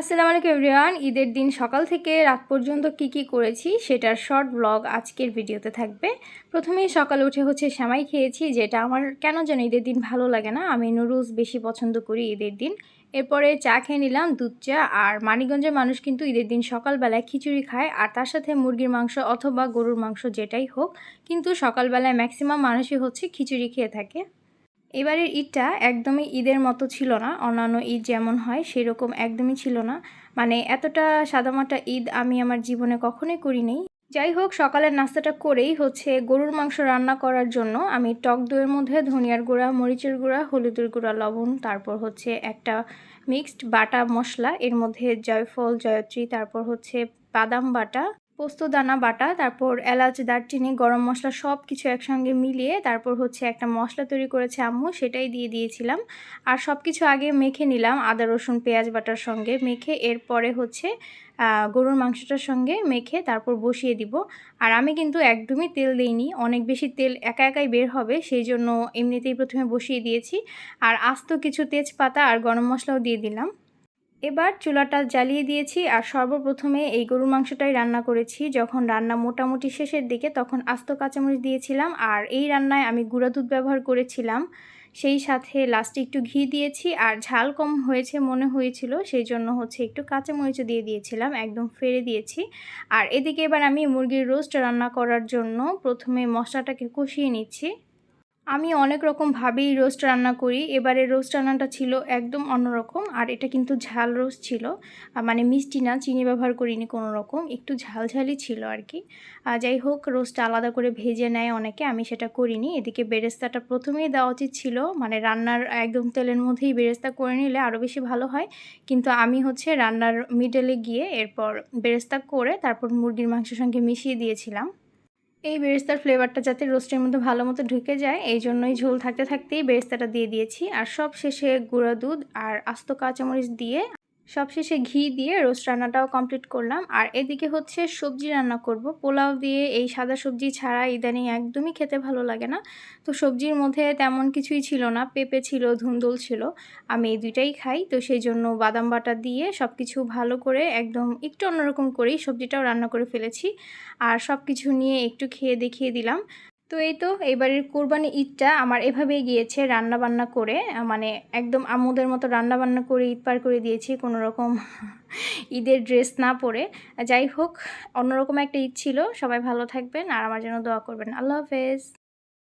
আসসালামু আলাইকুম এভরিওয়ান, ঈদের দিন সকাল থেকে রাত পর্যন্ত কি কি করেছি সেটার শর্ট ব্লগ আজকের ভিডিওতে থাকবে। প্রথমেই সকালে উঠে হচ্ছে সেমাই খেয়েছি, যেটা আমার কেন যেন ঈদের দিন ভালো লাগে না, আমি নুডলস বেশি পছন্দ করি ঈদের দিন। এরপরে চা খেয়ে নিলাম, দুধ চা, আর মানিগঞ্জের মানুষ কিন্তু ঈদের দিন সকালবেলায় খিচুড়ি খায়, আর তার সাথে মুরগির মাংস অথবা গরুর মাংস যেটাই হোক, কিন্তু সকালবেলায় ম্যাক্সিমাম মানুষই হচ্ছে খিচুড়ি খেয়ে থাকে। এবারের ঈদটা একদমই ঈদের মতো ছিল না, অন্যান্য ঈদ যেমন হয় সেরকম একদমই ছিল না। মানে এতটা সাদামাটা ঈদ আমি আমার জীবনে কখনোই করিনি। যাই হোক, সকালের নাস্তাটা করেই হচ্ছে গরুর মাংস রান্না করার জন্য আমি টক দইয়ের মধ্যে ধনিয়ার গুঁড়া, মরিচের গুঁড়া, হলুদের গুঁড়া, লবণ, তারপর হচ্ছে একটা মিক্সড বাটা মশলা, এর মধ্যে জয়ফল, জয়ত্রী, তারপর হচ্ছে বাদাম বাটা পোস্ত, দানা, বাটা, তারপর এলাচ, দারচিনি, গরম মশলা সব কিছু একসঙ্গে মিলিয়ে তারপর হচ্ছে একটা মশলা তৈরি করেছে আম্মু, সেটাই দিয়ে দিয়েছিলাম। আর সব কিছু আগে মেখে নিলাম আদা, রসুন, পেঁয়াজ, বাটার সঙ্গে মেখে এরপরে হচ্ছে গরুর মাংসটার সঙ্গে মেখে তারপর বসিয়ে দিব। আর আমি কিন্তু একদমই তেল দিইনি, অনেক বেশি তেল একা একাই বের হবে, সেই জন্য এমনিতেই প্রথমে বসিয়ে দিয়েছি। আর আস্ত কিছু তেজপাতা আর গরম মশলাও দিয়ে দিলাম। এবার চুলাটা জ্বালিয়ে দিয়েছি আর সর্বপ্রথমে এই গরুর মাংসটাই রান্না করেছি। যখন রান্না মোটামুটি শেষের দিকে তখন আস্ত কাঁচামরিচ দিয়েছিলাম আর এই রান্নায় আমি গুঁড়া দুধ ব্যবহার করেছিলাম। সেই সাথে লাস্টে একটু ঘি দিয়েছি আর ঝাল কম হয়েছে মনে হয়েছিল, সেই জন্য হচ্ছে একটু কাঁচামরিচও দিয়ে দিয়েছিলাম, একদম ফেরে দিয়েছি। আর এদিকে এবার আমি মুরগির রোস্ট রান্না করার জন্য প্রথমে মশলাটাকে কষিয়ে নিচ্ছি। আমি অনেক রকমভাবেই রোস্ট রান্না করি। এবারে রোস্ট রান্নাটা ছিল একদম অন্যরকম, আর এটা কিন্তু ঝাল রোস্ট ছিল। মানে মিষ্টি না, চিনি ব্যবহার করিনি কোনো রকম একটু ঝালঝালই ছিল আর কি। যাই হোক রোস্টটা আলাদা করে ভেজে নেয় অনেকে, আমি সেটা করিনি। এদিকে বেরেস্তাটা প্রথমেই দেওয়া উচিত ছিল মানে রান্নার একদম তেলের মধ্যেই বেরেস্তা করে নিলে আরও বেশি ভালো হয়। কিন্তু আমি হচ্ছে রান্নার মিডলে গিয়ে এরপর বেরেস্তা করে তারপর মুরগির মাংসের সঙ্গে মিশিয়ে দিয়েছিলাম। এই বেরেস্তার ফ্লেভারটা যাতে রোস্টের মধ্যে ভালো মতো ঢুকে যায়, এই জন্যই ঝোল থাকতে থাকতেই বেরেস্তাটা দিয়ে দিয়েছি। আর সব শেষে গুঁড়া দুধ আর আস্ত কাঁচামরিচ দিয়ে সবশেষে ঘি দিয়ে রোস্ট রান্নাটাও কমপ্লিট করলাম। আর এদিকে হচ্ছে সবজি রান্না করব। পোলাও দিয়ে এই সাদা সবজি ছাড়া ইদানিং একদমই খেতে ভালো লাগে না। তো সবজির মধ্যে তেমন কিছুই ছিল না। পেঁপে ছিল, ধুন্দুল ছিল। আমি এই দুইটাই খাই। তো সেই জন্য বাদাম বাটা দিয়ে সব কিছু ভালো করে একদম একটু অন্যরকম করেই সবজিটাও রান্না করে ফেলেছি। আর সব কিছু নিয়ে একটু খেয়ে দেখিয়ে দিলাম। তো এই তো, এবারের কোরবানি ঈদটা আমার এভাবেই গিয়েছে রান্না বান্না করে মানে একদম আমুদের মতো রান্না বান্না করে, ঈদ পার করে দিয়েছি কোনো রকম ঈদের ড্রেস না পরে। যাই হোক, অন্যরকম একটা ঈদ ছিল, সবাই ভালো থাকবেন আর আমার জন্য দোয়া করবেন। আল্লাহ হাফেজ।